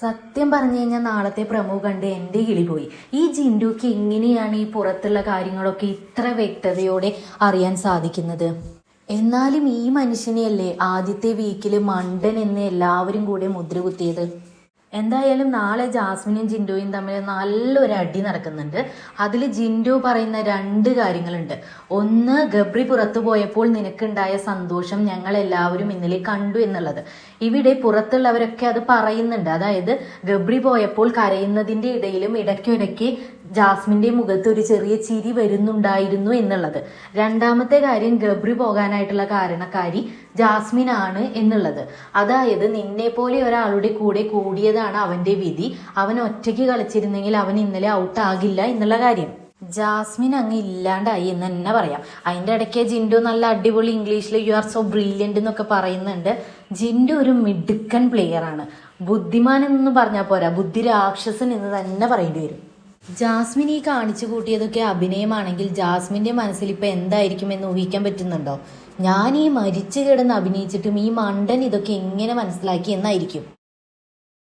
സത്യം പറഞ്ഞു കഴിഞ്ഞാൽ നാളത്തെ പ്രമോ കണ്ട് എന്റെ കിളി പോയി. ഈ ജിൻഡുക്ക് എങ്ങനെയാണ് ഈ പുറത്തുള്ള കാര്യങ്ങളൊക്കെ ഇത്ര വ്യക്തതയോടെ അറിയാൻ സാധിക്കുന്നത്? എന്നാലും ഈ മനുഷ്യനെയല്ലേ ആദ്യത്തെ വീക്കിൽ മണ്ടൻ എന്ന് എല്ലാവരും കൂടെ മുദ്ര കുത്തിയത്? എന്തായാലും നാളെ ജാസ്മിനും ജിൻഡോയും തമ്മിൽ നല്ലൊരു അടി നടക്കുന്നുണ്ട്. അതിൽ ജിൻഡു പറയുന്ന രണ്ട് കാര്യങ്ങളുണ്ട്. ഒന്ന് ഗബ്രി പുറത്തു പോയപ്പോൾ നിനക്കുണ്ടായ സന്തോഷം ഞങ്ങൾ എല്ലാവരും ഇന്നലെ കണ്ടു എന്നുള്ളത്. ഇവിടെ പുറത്തുള്ളവരൊക്കെ അത് പറയുന്നുണ്ട്. അതായത് ഗബ്രി പോയപ്പോൾ കരയുന്നതിന്റെ ഇടയിലും ഇടയ്ക്കിടയ്ക്ക് ജാസ്മിന്റെ മുഖത്ത് ഒരു ചെറിയ ചിരി വരുന്നുണ്ടായിരുന്നു എന്നുള്ളത്. രണ്ടാമത്തെ കാര്യം ഗബ്രി പോകാനായിട്ടുള്ള കാരണക്കാരി ജാസ്മിൻ ആണ് എന്നുള്ളത്. അതായത് നിന്നെ പോലെ ഒരാളുടെ കൂടെ കൂടിയതാണ് അവന്റെ വിധി. അവൻ ഒറ്റയ്ക്ക് കളിച്ചിരുന്നെങ്കിൽ അവൻ ഇന്നലെ ഔട്ട് ആകില്ല എന്നുള്ള കാര്യം. ജാസ്മിൻ അങ്ങ് ഇല്ലാണ്ടായി എന്ന് തന്നെ പറയാം. അതിന്റെ ഇടയ്ക്ക് ജിൻഡു നല്ല അടിപൊളി ഇംഗ്ലീഷിൽ യു ആർ സോ ബ്രില്യന്റ് എന്നൊക്കെ പറയുന്നുണ്ട്. ജിൻഡു ഒരു മിടുക്കൻ പ്ലെയർ ആണ്. ബുദ്ധിമാൻ എന്ന് പറഞ്ഞാൽ പോരാ. ബുദ്ധി രാക്ഷസൻ എന്ന് തന്നെ പറയേണ്ടി വരും. ജാസ്മിൻ ഈ കാണിച്ചു കൂട്ടിയതൊക്കെ അഭിനയമാണെങ്കിൽ ജാസ്മിന്റെ മനസ്സിൽ ഇപ്പൊ എന്തായിരിക്കും എന്ന് ഊഹിക്കാൻ പറ്റുന്നുണ്ടോ? ഞാൻ ഈ മരിച്ചു കിടന്ന് അഭിനയിച്ചിട്ടും ഈ മണ്ടൻ ഇതൊക്കെ എങ്ങനെ മനസ്സിലാക്കി എന്നായിരിക്കും.